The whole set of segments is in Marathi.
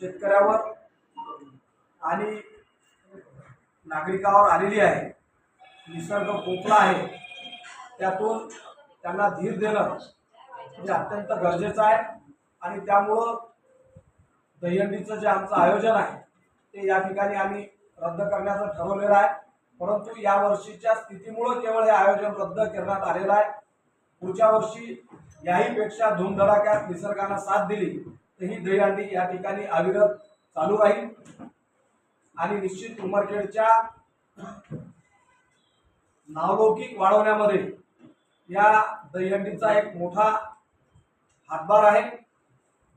शेतकऱ्यावर आणि नागरिकावर आलेली आहे निसर्ग पोचला आहे त्यातून त्यांना धीर देणं हे अत्यंत गरजेचं आहे. आणि त्यामुळं दहीहंडीचं जे आमचं आयोजन आहे ते या ठिकाणी आम्ही रद्द करण्याचं ठरवलेलं आहे. परंतु या वर्षीच्या स्थितीमुळं केवळ हे आयोजन रद्द करण्यात आलेलं आहे. पुढच्या वर्षी याहीपेक्षा धूमधडाक्यात निसर्गानं साथ दिली. ही दहीहंडी या ठिकाणी अविरत चालू राहील. आणि निश्चित उमरखेडच्या नावलौकिक वाढवण्यामध्ये या दहीहंडीचा एक मोठा हातभार आहे.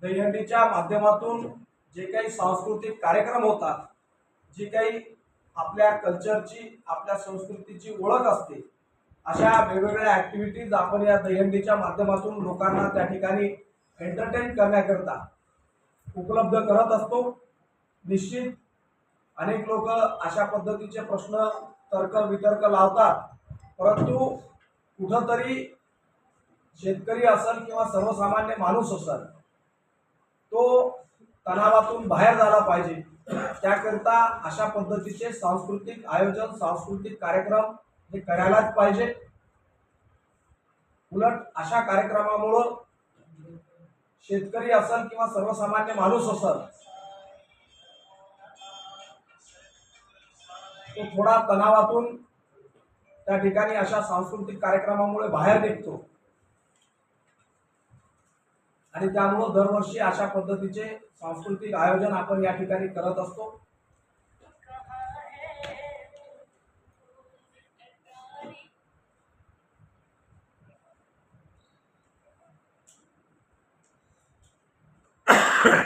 दहीहंडीच्या माध्यमातून जे काही सांस्कृतिक कार्यक्रम होतात जी काही आपल्या कल्चरची आपल्या संस्कृतीची ओळख असते अशा वेगवेगळ्या ॲक्टिव्हिटीज आपण या दहीहंडीच्या माध्यमातून लोकांना त्या ठिकाणी एंटरटेन करण्याकरता उपलब्ध करत असतो. निश्चित अनेक लोक अशा पद्धतीचे प्रश्न तर्क वितर्क लावतात. परंतु कुठंतरी शेतकरी असेल किंवा सर्वसामान्य माणूस असेल तो तणावातून बाहेर झाला पाहिजे. त्याकरिता अशा पद्धतीचे सांस्कृतिक आयोजन सांस्कृतिक कार्यक्रम हे करायलाच पाहिजे. उलट अशा कार्यक्रमामुळं शेतकरी असेल किंवा सर्वसामान्य माणूस असेल तो थोडा तणावातून त्या ठिकाणी अशा सांस्कृतिक कार्यक्रमामुळे बाहेर निघतो. आणि त्यामुळं दरवर्षी अशा पद्धतीचे सांस्कृतिक आयोजन आपण या ठिकाणी करत असतो. तुमचा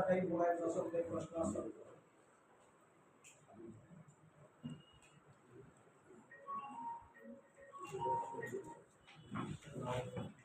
काही बोलायचं असेल काही प्रश्न असेल Thank you.